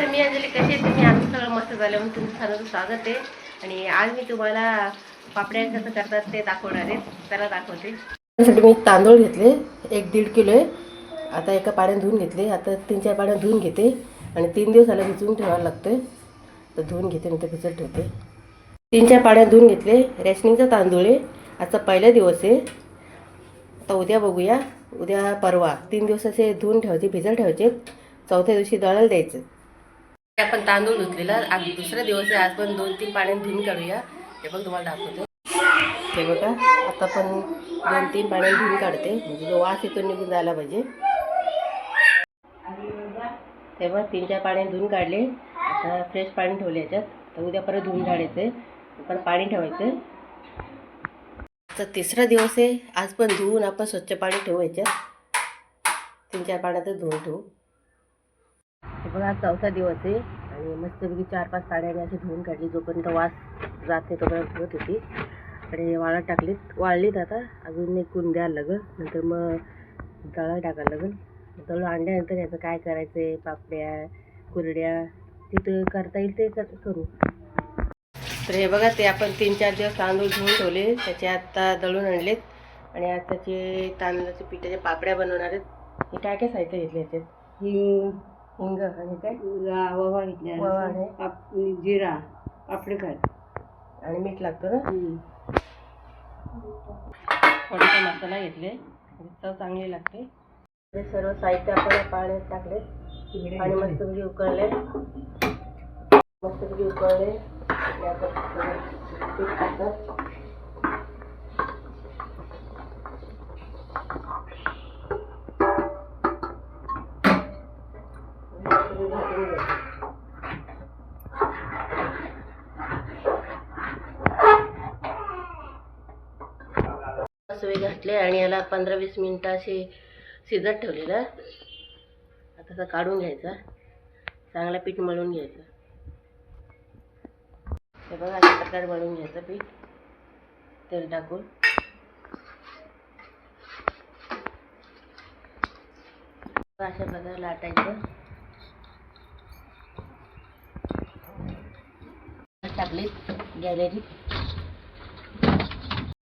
नमस्कार मी अंजली कशी आहे तुम्ही? आमचं सगळं मस्त झालं म्हणून तुमचं सर्वांचं स्वागत आहे. आणि आज मी तुम्हाला पापड्या कसं करतात ते दाखवणार आहे. त्याला दाखवते. त्यासाठी मी तांदूळ घेतले एक दीड किलो आहे. आता एका पाण्यात धुवून घेतले. आता तीन चार पाण्यात धुवून घेते. आणि तीन दिवस आला भिजवून ठेवायला लागतं तर धुवून घेते नंतर भिजत ठेवते. तीन चार पाण्यात धुवून घेतले. रेशनिंगचा तांदूळ आहे. आजचा पहिला दिवस आहे. आता उद्या बघूया. उद्या परवा. तीन दिवस असे धुवून ठेवायचे भिजत ठेवायचे. चौथ्या दिवशी दळायला द्यायचं. आपण तांदूळ धुतलेला. आज दुसरा दिवस आहे. आज पण दोन तीन पाण्यात धुवून काढूया. हे पण तुम्हाला दाखवते. हे बघा आता पण दोन तीन पाण्यात धुवून काढते. म्हणजे जो वास येतो निघून जायला पाहिजे. तेव्हा तीन चार पाण्यात धुवून काढले. आता फ्रेश पाणी ठेवले याच्यात. तर उद्या परत धुवून काढायचे पण पाणी ठेवायचं तर तिसरा दिवस आहे. आज पण धुवून आपण स्वच्छ पाणी ठेवू याच्यात. तीन चार पाण्यातच धुवून ठेवू. बघा चौथा दिवस आहे. आणि मस्तपैकी चार पाच साड्याने अशी धुवून काढली. जोपर्यंत वास जाते तोपर्यंत धुवत होती. आणि वाळत टाकलीत. वाळलीत आता. अजून एक कुण द्यायला लागल नंतर मग दळा टाकायला लागेल दळून आणल्यानंतर याचं काय करायचं आहे पापड्या कुरड्या तिथं करता येईल ते करू तर हे बघा ते आपण तीन चार दिवस तांदूळ धुवून ठेवले. त्याचे आता दळून आणलेत. आणि आताचे तांदळाचे पिठाच्या पापड्या बनवणार आहेत हे काय काय साहित्य घेतले याच्यात? हिंग हिंग आणि काय? ओवा ओवा घेतल्या आहे. पाप- जिरा पापडी खाय आणि मीठ लागतं ना? थोडासा मसाला घेतले. चव चांगली लागते. हे सर्व साहित्य आपण या पाण्यात टाकले. आणि मस्तपैकी उकळले. मस्तपैकी उकळले. आणि आता सगळं पीठ टाकलं सवे घातले आणि याला पंधरा वीस मिनटं असे शिजत ठेवलेलं. आता असं काढून घ्यायचा. चांगला पीठ मळून घ्यायचं. हे बघा अशा प्रकारे मळून घ्यायचं पीठ. तेल टाकून. अशा प्रकारे लाटायचं. टाकली गॅलरी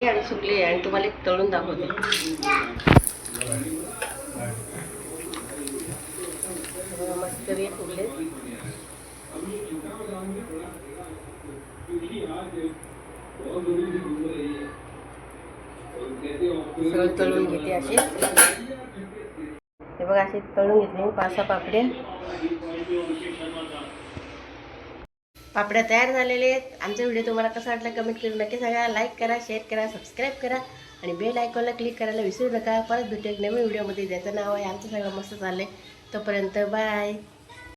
आणि सुकली आहे आणि तुम्हाला एक तळून दाखवते. मस्त फुगले. सगळं तळून घेते असे. हे बघा असे तळून घेतले पासा पाच सहा पापड्या तयार झालेले आहेत. आमचा व्हिडिओ तुम्हाला कसा वाटला कमेंट करून नक्की सांगा. लाईक करा शेअर करा सबस्क्राईब करा आणि बेल आयकॉनला क्लिक करायला विसरू नका. परत भेटू एक नवीन व्हिडिओमध्ये. ज्याचं नाव आहे आमचं सगळं मस्त चाललं आहे तोपर्यंत बाय